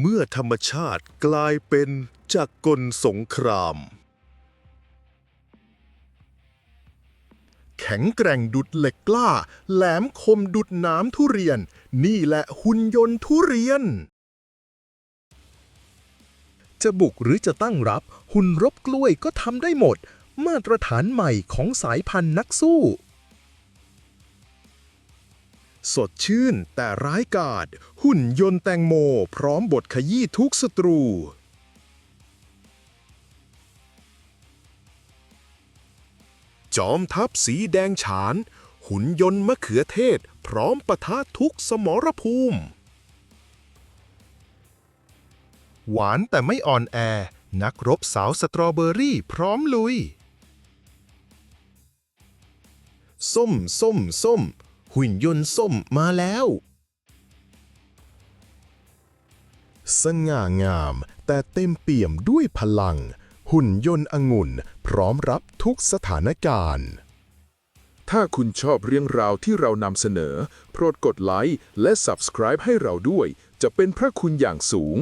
เมื่อธรรมชาติกลายเป็นจากกลสงคราม แข็งแกร่งดุดเหล็กกล้า แหลมคมดุดน้ำทุเรียน นี่แหละหุ่นยนต์ทุเรียน จะบุกหรือจะตั้งรับ หุ่นรบกล้วยก็ทำได้หมด มาตรฐานใหม่ของสายพันธุ์นักสู้ สดชื่นแต่ร้ายกาจหุ่นยนต์แตงโม พร้อมบทขยี้ทุกศัตรู จอมทัพสีแดงฉาน หุ่นยนต์มะเขือเทศ พร้อมปะทะทุกสมรภูมิ หวานแต่ไม่อ่อนแอ นักรบสาวสตรอเบอรี่พร้อมลุย ส้ม ส้ม ส้ม หุ่นยนต์ส้มมาแล้ว สง่างามแต่เต็มเปี่ยมด้วยพลัง หุ่นยนต์องุ่นพร้อมรับทุกสถานการณ์ถ้าคุณชอบเรื่องราวที่เรานำเสนอ โปรดกดไลค์และ Subscribe ให้เราด้วย จะเป็นพระคุณอย่างสูง